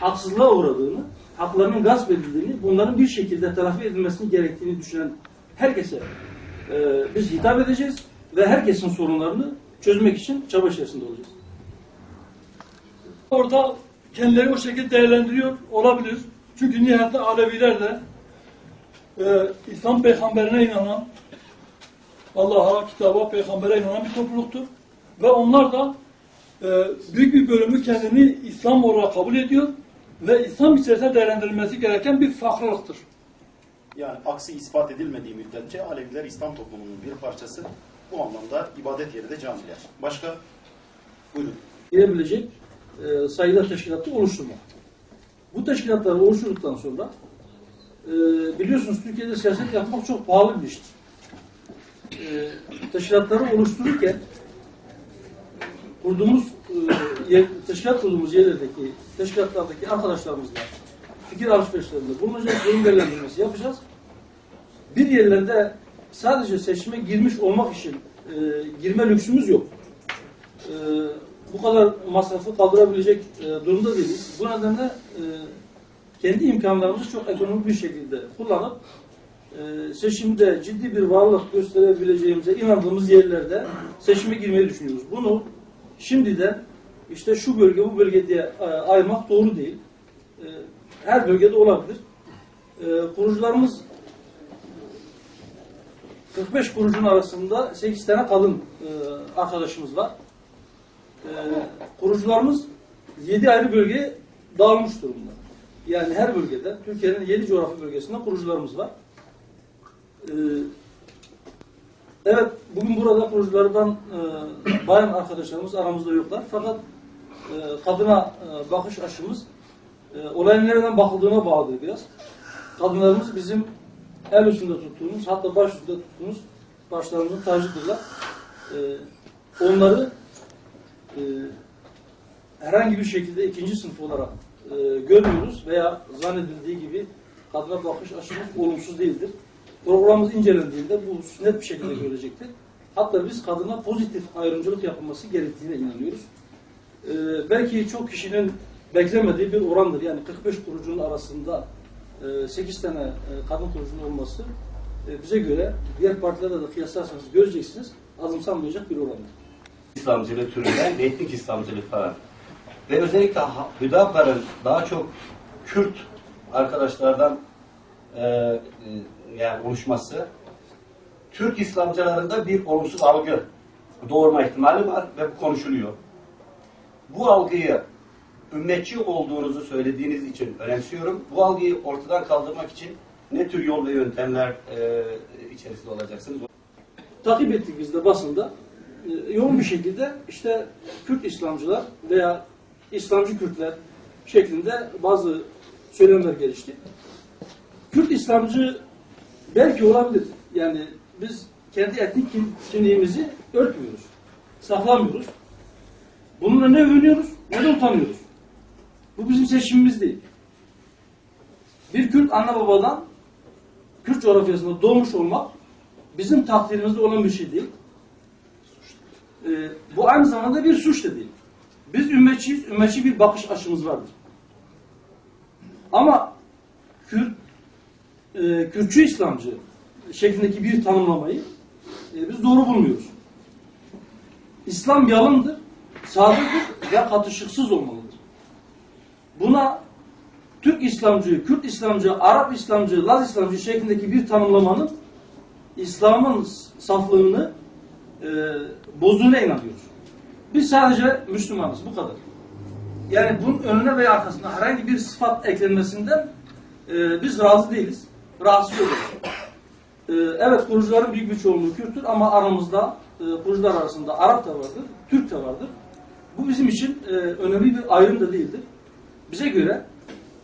haksızlığa uğradığını, haklarının gasp edildiğini, bunların bir şekilde telafi edilmesini gerektiğini düşünen herkese e, biz hitap edeceğiz ve herkesin sorunlarını çözmek için çaba içerisinde olacağız. Orada kendileri o şekilde değerlendiriyor olabilir. Çünkü nihayetinde Aleviler de e, İslam peygamberine inanan, Allah'a, kitaba, peygambere inanan bir topluluktur. Ve onlar da e, büyük bir bölümü kendini İslam olarak kabul ediyor ve İslam içerisinde değerlendirilmesi gereken bir farklılıktır. Yani aksi ispat edilmediği müddetçe Aleviler İslam toplumunun bir parçası. Bu anlamda ibadet yeri de camiler. Başka? Buyurun. girebilecek e, sayıda teşkilatı oluşturmak. Bu teşkilatları oluşturduktan sonra e, biliyorsunuz Türkiye'de siyaset yapmak çok pahalı bir iştir. E, teşkilatları oluştururken kurduğumuz e, teşkilat kurduğumuz yerlerdeki teşkilatlardaki arkadaşlarımızla fikir alışverişlerinde bulunacağız, durum değerlendirmesi yapacağız. Bir yerlerde sadece seçime girmiş olmak için e, girme lüksümüz yok e, bu kadar masrafı kaldırabilecek e, durumda değiliz. Bu nedenle e, kendi imkanlarımızı çok ekonomik bir şekilde kullanıp e, seçimde ciddi bir varlık gösterebileceğimize inandığımız yerlerde seçime girmeyi düşünüyoruz. Bunu şimdiden işte şu bölge bu bölge diye e, ayırmak doğru değil. E, her bölgede olabilir. E, kurucularımız 45 kurucunun arasında 8 tane kadın arkadaşımız var. Kurucularımız 7 ayrı bölgeye dağılmış durumda. Yani her bölgede, Türkiye'nin 7 coğrafi bölgesinde kurucularımız var. Evet, bugün burada kuruculardan bayan arkadaşlarımız aramızda yoklar. Fakat e, kadına e, bakış açımız e, olayın nereden bakıldığına bağlıdır biraz. Kadınlarımız bizim el üstünde tuttuğumuz, hatta baş üstünde tuttuğumuz başlarımızın tacıdırlar. E, onları e, herhangi bir şekilde ikinci sınıf olarak e, görmüyoruz veya zannedildiği gibi kadına bakış açımız olumsuz değildir. Programımız incelendiğinde bu net bir şekilde görecektir. Hatta biz kadına pozitif ayrımcılık yapılması gerektiğine inanıyoruz. E, belki çok kişinin beklemediği bir orandır. Yani 45 kurucunun arasında e, 8 tane e, kadın kurucunun olması e, bize göre diğer partilerle de kıyaslarsanız göreceksiniz azımsanmayacak bir orandır. İslamcılık türünden etnik İslamcılık falan. Ve özellikle Hüdapar'ın daha çok Kürt arkadaşlardan e, e, yani oluşması Türk İslamcılarında bir olumsuz algı doğurma ihtimali var ve bu konuşuluyor. Bu algıyı ümmetçi olduğunuzu söylediğiniz için önemsiyorum. Bu algıyı ortadan kaldırmak için ne tür yol ve yöntemler e, içerisinde olacaksınız? takip ettik biz de basında. E, yoğun bir şekilde işte Kürt İslamcılar veya İslamcı Kürtler şeklinde bazı söylemler gelişti. Kürt İslamcı belki olabilir. Yani biz kendi etnik kim- kimliğimizi örtmüyoruz. Saklamıyoruz. Bununla ne övünüyoruz ne de utanıyoruz. Bu bizim seçimimiz değil. Bir Kürt anne babadan Kürt coğrafyasında doğmuş olmak bizim takdirimizde olan bir şey değil. Ee, bu aynı zamanda bir suç da değil. Biz ümmetçiyiz, ümmetçi bir bakış açımız vardır. Ama Kürt, e, Kürtçü İslamcı şeklindeki bir tanımlamayı e, biz doğru bulmuyoruz. İslam yalındır, sadıktır ve katışıksız olmalıdır. Buna Türk İslamcı, Kürt İslamcı, Arap İslamcı, Laz İslamcı şeklindeki bir tanımlamanın İslam'ın saflığını e, bozduğuna inanıyoruz. Biz sadece Müslümanız, bu kadar. Yani bunun önüne veya arkasına herhangi bir sıfat eklenmesinden e, biz razı değiliz, rahatsız oluyoruz. E, evet kurucuların büyük bir çoğunluğu Kürttür ama aramızda e, kurucular arasında Arap da vardır, Türk de vardır. Bu bizim için e, önemli bir ayrım da değildir. Bize göre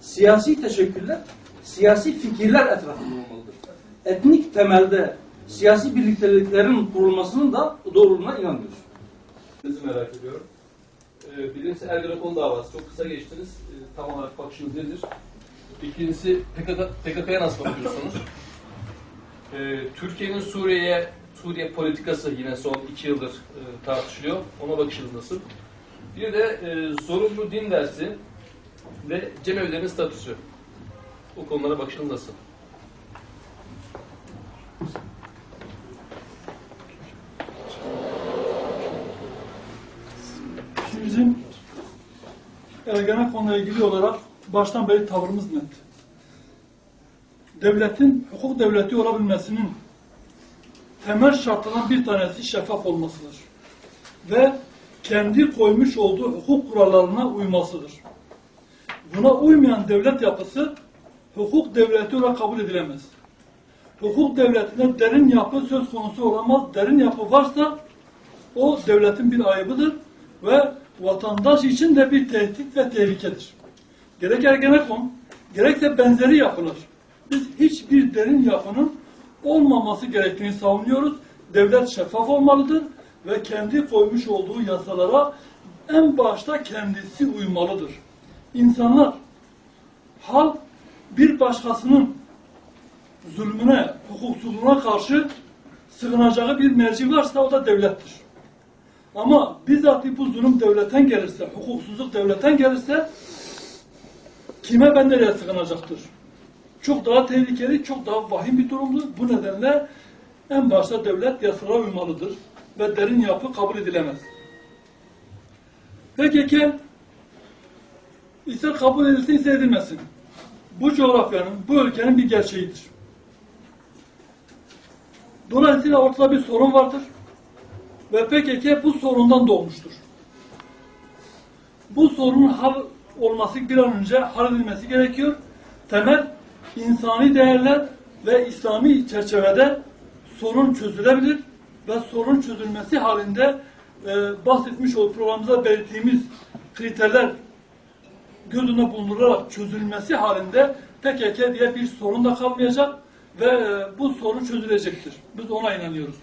siyasi teşekküller, siyasi fikirler etrafında olmalıdır. Etnik temelde siyasi birlikteliklerin kurulmasının da doğruluğuna inanıyoruz. Sizi merak ediyorum. Ee, birincisi Ergenekon davası. Çok kısa geçtiniz. Ee, tam olarak bakışınız nedir? İkincisi PKK, PKK'ya nasıl bakıyorsunuz? Ee, Türkiye'nin Suriye'ye Suriye politikası yine son iki yıldır e, tartışılıyor. Ona bakışınız nasıl? Bir de e, zorunlu din dersi ve cemevlerinin statüsü. Bu konulara bakışınız nasıl? Şimdi bizim Ergenekon'la ilgili olarak baştan beri tavrımız net. Devletin hukuk devleti olabilmesinin temel şartlarından bir tanesi şeffaf olmasıdır. Ve kendi koymuş olduğu hukuk kurallarına uymasıdır. Buna uymayan devlet yapısı hukuk devleti olarak kabul edilemez. Hukuk devletinde derin yapı söz konusu olamaz. Derin yapı varsa o devletin bir ayıbıdır ve vatandaş için de bir tehdit ve tehlikedir. Gerek Ergenekon, gerekse benzeri yapılar. Biz hiçbir derin yapının olmaması gerektiğini savunuyoruz. Devlet şeffaf olmalıdır ve kendi koymuş olduğu yasalara en başta kendisi uymalıdır. İnsanlar, halk bir başkasının zulmüne, hukuksuzluğuna karşı sığınacağı bir merci varsa o da devlettir. Ama bizzat bu zulüm devletten gelirse, hukuksuzluk devletten gelirse kime ben nereye sığınacaktır? Çok daha tehlikeli, çok daha vahim bir durumdur. Bu nedenle en başta devlet yasalara uymalıdır ve derin yapı kabul edilemez. PKK ise kabul edilsin ise edilmesin. Bu coğrafyanın, bu ülkenin bir gerçeğidir. Dolayısıyla ortada bir sorun vardır ve PKK bu sorundan doğmuştur. Bu sorunun hal olması bir an önce halledilmesi gerekiyor. Temel insani değerler ve İslami çerçevede sorun çözülebilir ve sorun çözülmesi halinde e, bahsetmiş olduğu programımızda belirttiğimiz kriterler göz önüne bulundurularak çözülmesi halinde PKK diye bir sorun da kalmayacak ve e, bu sorun çözülecektir. Biz ona inanıyoruz.